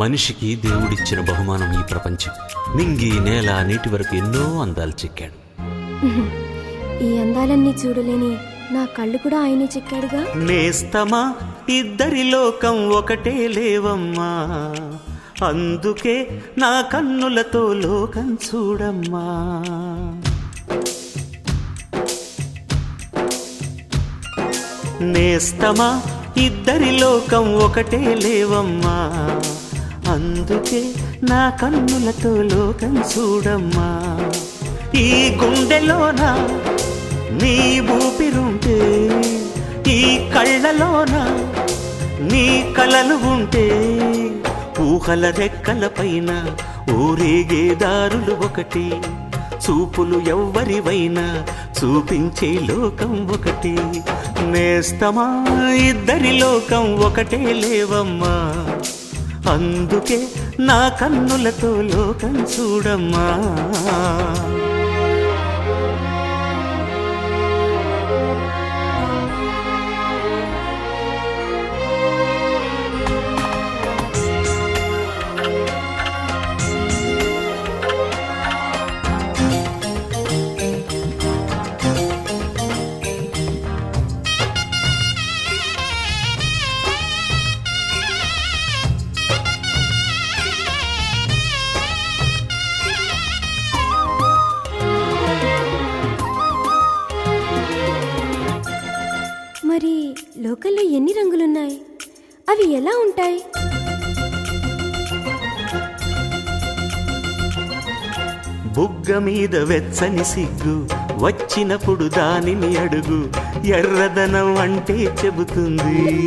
మనిషికి దేవుడిచ్చిన బహుమానం ఈ ప్రపంచం. నింగి నేల నీటి వరకు ఎన్నో అందాలు చెక్కాడు. ఈ అందాలన్నీ చూడలేని నా కళ్ళు కూడా ఆయనే చెక్కాడుగా? నేస్తమా ఇద్దరి లోకం ఒకటే లేవమ్మా. అందుకే నా కన్నులతో లోకం చూడమ్మా. నేస్తమా? ఇద్దరి లోకం ఒకటే లేవమ్మా. అందుకే నా కన్నులతో లోకం చూడమ్మా. ఈ గుండెలోన నీ ఊపిరుంటే ఈ కళ్ళలోన నీ కలలు ఉంటే ఊహల రెక్కల పైన ఊరేగే దారులు ఒకటి చూపులు ఎవ్వరివైనా చూపించే లోకం ఒకటి. నేస్తమా ఇద్దరి లోకం ఒకటే లేవమ్మా. అందుకే నా కన్నులతో లోకం చూడమ్మా. లోకల్లో ఎన్ని రంగులున్నాయి? అవి ఎలా ఉంటాయి? బుగ్గ మీద వెచ్చని సిగ్గు వచ్చినప్పుడు దానిని అడుగు ఎర్రదనం అంటే చెబుతుంది.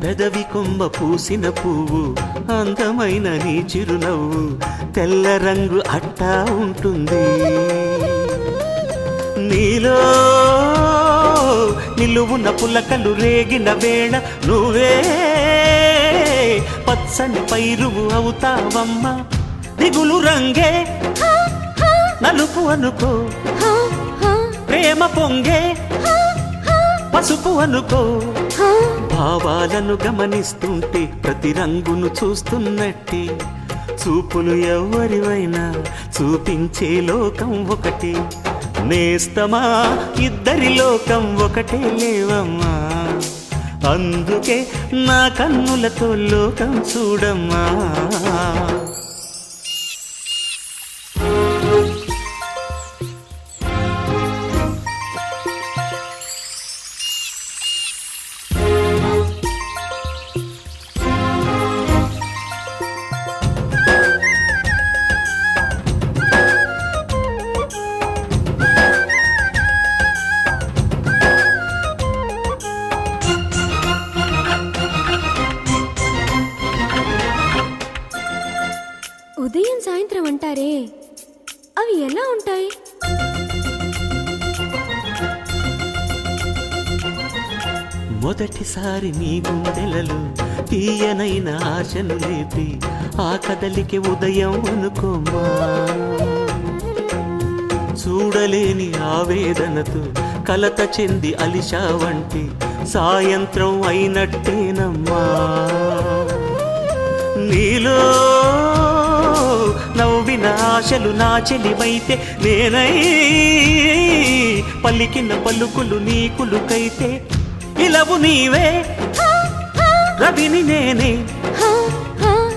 పెదవి కొమ్మ పూసిన పువ్వు అందమైన నీ చిరునవ్వు తెల్ల రంగు అట్టా ఉంటుంది. నీలో నిలువున పులకలు రేగిన వేళ నువ్వే పచ్చని పైరువు అవుతావమ్మా. దిగులు రంగే నలుపు అనుకో. ప్రేమ పొంగే పసుపు అనుకో. భావాలను గమనిస్తుంటే ప్రతి రంగును చూస్తున్నట్టే. చూపులు ఎవరివైనా చూపించే లోకం ఒకటి. నేస్తమా? ఇద్దరి లోకం ఒకటే లేవమ్మా. అందుకే నా కన్నులతో లోకం చూడమ్మా. అంటారే అవి ఎలా ఉంటాయి? మొదటిసారి నీ గుండెలలో తీయనైన ఆశను లేపి ఆ కదలికి ఉదయం అనుకోమా? చూడలేని ఆవేదనతో కలత చెంది అలిషా వంటి సాయంత్రం అయినట్టేనమ్మా. నీలో ఆశలు నా చెలివైతే నేనై పలికిన పలుకులు నీకులుకైతే ఇలవు నీవే. రవిని నేనే.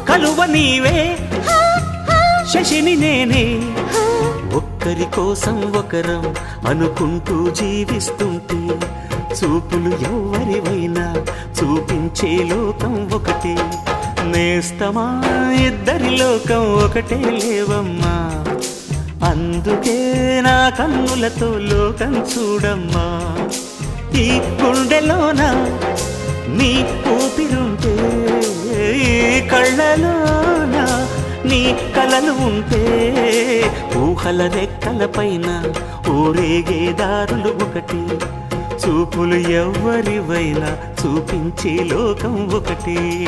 కలువ నీవే. శశిని నేనే. ఒక్కరి కోసం ఒకరం అనుకుంటూ జీవిస్తుంటే చూపులు ఎవరివైనా చూపించే లోకం ఒకటే. నేస్తమా? ఇద్దరి లోకం ఒకటే లేవమ్మా. అందుకే నా కన్నులతో లోకం చూడమ్మా. ఈ గుండెలోన నీ ఊపిరుంటే ఈ కళ్ళలోన నీ కలలు ఉంటే ఊహల రెక్కల పైన ఊరేగే దారులు ఒకటి. చూపులు ఎవ్వరివైనా చూపించే లోకం ఒకటి.